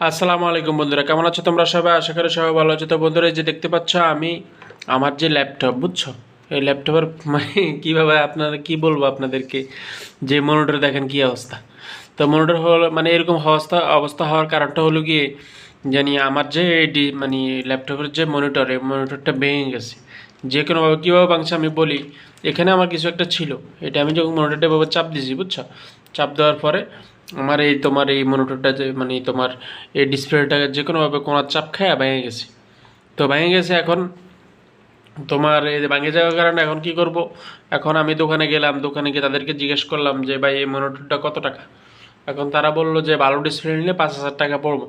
আসসালামু আলাইকুম বন্ধুরা, কেমন আছো তোমরা সবাই? আশা করি সবাই ভালো আছো। তো বন্ধুরা, এই যে দেখতে পাচ্ছ, আমি আমার যে ল্যাপটপ, বুঝছ? এই ল্যাপটপের মানে কীভাবে আপনারা, কি বলব আপনাদেরকে? যে মনিটর দেখেন কি অবস্থা। তো মনিটর হলো মানে এরকম অবস্থা অবস্থা হওয়ার কারণটা হলো গিয়ে জানি আমার যে মানে ল্যাপটপের যে মনিটর, এই মনিটরটা ভেঙে গেছে। যে কোনোভাবে কীভাবে ভাঙছে আমি বলি, এখানে আমার কিছু একটা ছিল। এটা আমি যখন মনিটরটা এভাবে চাপ দিয়েছি, বুঝছ? চাপ দেওয়ার পরে আমার এই তোমার এই মনিটরটা যে মানে তোমার এই ডিসপ্লেটা যে কোনোভাবে কোনার চাপ খায় ভেঙে গেছে। তো ভেঙে গেছে এখন তোমার এই ভেঙে যাওয়ার কারণে এখন কি করব? এখন আমি দোকানে গেলাম, দোকানে গিয়ে তাদেরকে জিজ্ঞেস করলাম যে, ভাই, এই মনিটরটা কত টাকা? এখন তারা বলল যে, ভালো ডিসপ্লে নিলে পাঁচ হাজার টাকা পড়ব।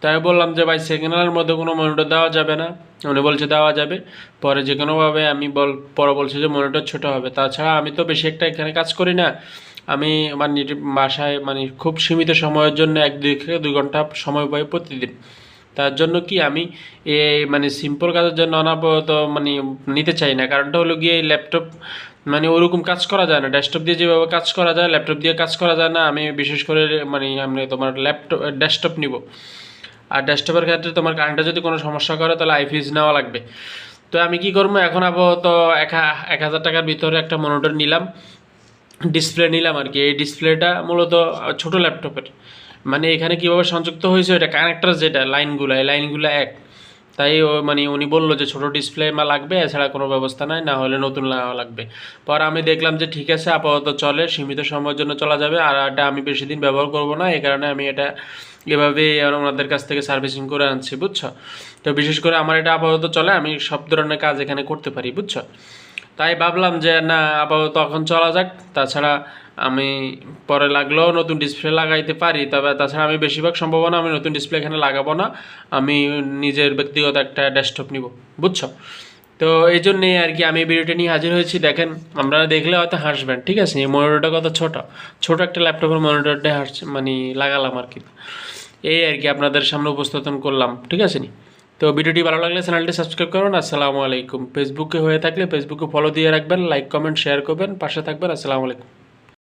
তাই বললাম যে, ভাই সেকেন্ড হ্যান্ডের মধ্যে কোনো মনিটর দেওয়া যাবে না। উনি বলছে, দেওয়া যাবে। পরে যে কোনোভাবে আমি বল, পরে বলছে যে মনিটর ছোটো হবে। তাছাড়া আমি তো বেশি একটা এখানে কাজ করি না। আমি আমার নিজের বাসায় মানে খুব সীমিত সময়ের জন্য এক দুই থেকে দুই ঘণ্টা সময় পাই প্রতিদিন। তার জন্য কি আমি এই মানে সিম্পল কাজের জন্য অনাবত মানে নিতে চাই না। কারণটা হলো গিয়ে ল্যাপটপ মানে ওরকম কাজ করা যায় না। ডেস্কটপ দিয়ে যেভাবে কাজ করা যায় ল্যাপটপ দিয়ে কাজ করা যায় না। আমি বিশেষ করে মানে আমি তোমার ল্যাপটপ ডেস্কটপ নিব। আর ডেস্কটপের ক্ষেত্রে তোমার কারেন্টে যদি কোনো সমস্যা করে, তাহলে আইফিজ নেওয়া লাগবে। তো আমি কি করব? এখন আপাতত এক এক হাজার টাকার ভিতরে একটা মনিটর নিলাম। ডিসপ্লে নিলাম আর কি। এই ডিসপ্লেটা মূলত ছোট ল্যাপটপের মানে এখানে কীভাবে সংযুক্ত হয়েছে এটা কানেক্টার যেটা লাইনগুলো এই লাইনগুলো এক। তাই ও মানে উনি বলল যে ছোটো ডিসপ্লে মা লাগবে, এছাড়া কোনো ব্যবস্থা নাই, না হলে নতুন লাগা লাগবে। পর আমি দেখলাম যে ঠিক আছে, আপাতত চলে, সীমিত সময়ের জন্য চলা যাবে, আর এটা আমি বেশি দিন ব্যবহার করব না, এই কারণে আমি এটা এভাবে ওনাদের কাছ থেকে সার্ভিসিং করে আনছি, বুঝছ? তো বিশেষ করে আমার এটা আপাতত চলে, আমি সব ধরনের কাজ এখানে করতে পারি, বুঝছ? তাই ভাবলাম যে, না, আপাতত এখন চলা যাক। তাছাড়া আমি পরে লাগলেও নতুন ডিসপ্লে লাগাইতে পারি। তবে তাছাড়া আমি বেশিরভাগ সম্ভাবনা আমি নতুন ডিসপ্লে এখানে লাগাবো না। আমি নিজের ব্যক্তিগত একটা ডেস্কটপ নিব, বুঝছ? তো এই জন্যেই আর কি আমি ভিডিওটা নিয়ে হাজির হয়েছি। দেখেন, আপনারা দেখলে হয়তো হাসবেন, ঠিক আছে? এই মনিটরটা কত ছোট? ছোট একটা ল্যাপটপের মনিটরটা হাস মানে লাগালাম আর কি। এই আর কি আপনাদের সামনে উপস্থাপন করলাম, ঠিক আছে নি? তো ভিডিওটি ভালো লাগলে চ্যানেলটি সাবস্ক্রাইব করুন। আসসালামু আলাইকুম। ফেসবুকে হয়ে থাকলে ফেসবুকে ফলো দিয়ে রাখবেন লাইক কমেন্ট শেয়ার করবেন, পাশে থাকবেন। আসসালামু আলাইকুম।